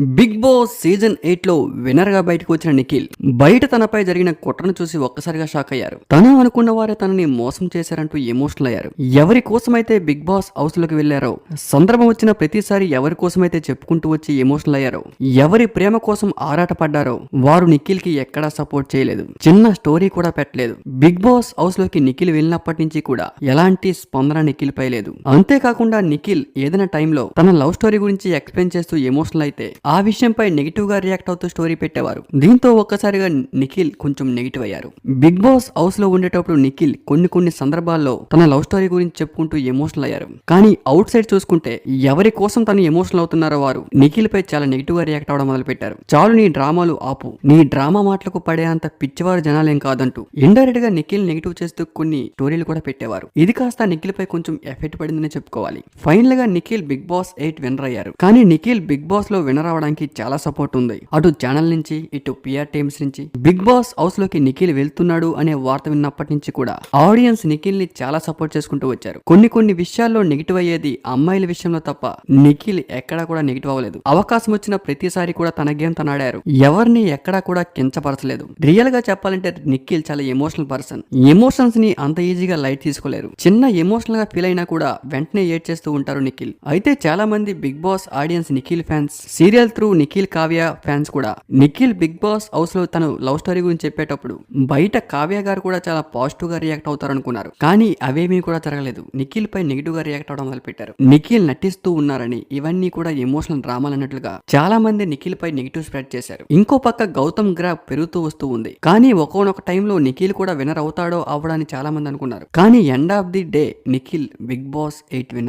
Big boss season ఎయిట్లో విన్నర్గా బయటకు వచ్చిన నిఖిల్ బయట తనపై జరిగిన కుట్రను చూసి ఒక్కసారిగా షాక్ అయ్యారు. తను అనుకున్న వారే తనని మోసం చేశారంటూ ఎమోషనల్ అయ్యారు. ఎవరి కోసమైతే బిగ్ బాస్ హౌస్లోకి వెళ్ళారో సందర్భం వచ్చిన ప్రతిసారి ఎవరి కోసమైతే చెప్పుకుంటూ వచ్చి ఎమోషనల్ అయ్యారో ఎవరి ప్రేమ కోసం ఆరాట పడ్డారో వారు నిఖిల్కి ఎక్కడా సపోర్ట్ చేయలేదు. చిన్న స్టోరీ కూడా పెట్టలేదు. బిగ్ బాస్ హౌస్లోకి నిఖిల్ వెళ్ళినప్పటి నుంచి కూడా ఎలాంటి స్పందన నిఖిల్ పై లేదు. అంతేకాకుండా నిఖిల్ ఏదైనా టైంలో తన లవ్ స్టోరీ గురించి ఎక్స్ప్లెయిన్ చేస్తూ ఎమోషనల్ అయితే ఆ విషయంపై నెగిటివ్గా రియాక్ట్ అవుతూ స్టోరీ పెట్టేవారు. దీంతో ఒక్కసారిగా నిఖిల్ కొంచెం నెగిటివ్ అయ్యారు. బిగ్ బాస్ హౌస్లో ఉండేటప్పుడు నిఖిల్ కొన్ని కొన్ని సందర్భాల్లో తన లవ్ స్టోరీ గురించి చెప్పుకుంటూ ఎమోషనల్ అయ్యారు. కానీ అవుట్ సైడ్ చూసుకుంటే ఎవరి కోసం తను ఎమోషనల్ అవుతున్నారో వారు నిఖిల్ పై చాలా నెగిటివ్గా రియాక్ట్ అవడం మొదలు పెట్టారు చాలు నీ డ్రామాలు ఆపు. నీ డ్రామా మాటలకు పడే అంత పిచ్చివారు జనాలేం కాదంటూ ఇండైరెక్ట్గా నిఖిల్ నెగిటివ్ చేస్తూ కొన్ని స్టోరీలు కూడా పెట్టేవారు. ఇది కాస్త నిఖిల్ పై కొంచెం ఎఫెక్ట్ పడిందని చెప్పుకోవాలి. ఫైనల్గా Nikhil Bigg Boss eight winner అయ్యారు. కానీ నిఖిల్ బిగ్ బాస్లో విన్నర్ అవడానికి చాలా సపోర్ట్ ఉంది. అటు ఛానల్ నుంచి ఇటు పిఆర్ టీమ్స్ నుంచి బిగ్ బాస్ హౌస్లోకి నిఖిల్ వెళ్తున్నాడు అనే వార్త విన్నప్పటి నుంచి కూడా ఆడియన్స్ నిఖిల్ని చాలా సపోర్ట్ చేసుకుంటూ వచ్చారు. కొన్ని కొన్ని విషయాల్లో నెగిటివ్ అయ్యేది అమ్మాయిల విషయంలో తప్ప నిఖిల్ ఎక్కడా కూడా నెగిటివ్ అవ్వలేదు. అవకాశం వచ్చిన ప్రతిసారి కూడా తన గేమ్ తను ఆడారు ఎవరిని ఎక్కడా కూడా కించపరచలేదు. రియల్గా చెప్పాలంటే నిఖిల్ చాలా ఎమోషనల్ పర్సన్ ఎమోషన్స్ని అంత ఈజీగా లైట్ తీసుకోలేరు. చిన్న ఎమోషనల్గా ఫీల్ అయినా కూడా వెంటనే ఏడ్ చేస్తూ ఉంటారు నిఖిల్. అయితే చాలా మంది Bigg Boss audience Nikhil fans serial through Nikhil Kavya fans కూడా. నిఖిల్ బిగ్ బాస్ హౌస్లో తను లవ్ స్టోరీ గురించి చెప్పేటప్పుడు బయట కావ్య గారు కూడా చాలా పాజిటివ్గా రియాక్ట్ అవుతారు అనుకున్నారు కానీ అవేమీ కూడా జరగలేదు. నిఖిల్ పై నెగిటివ్గా రియాక్ట్ అవడం మొదలుపెట్టారు నిఖిల్ నటిస్తూ ఉన్నారని ఇవన్నీ కూడా ఎమోషనల్ డ్రామాలు అన్నట్లుగా చాలా మంది నిఖిల్ పై నెగిటివ్ స్ప్రెడ్ చేశారు. ఇంకో పక్క గౌతమ్ గ్రాఫ్ పెరుగుతూ వస్తూ ఉంది. కానీ ఒకనొక టైంలో నిఖిల్ కూడా విన్నర్ అవుతాడో అవ్వడని చాలా మంది అనుకున్నారు. కానీ end of the day Nikhil Bigg Boss eight winner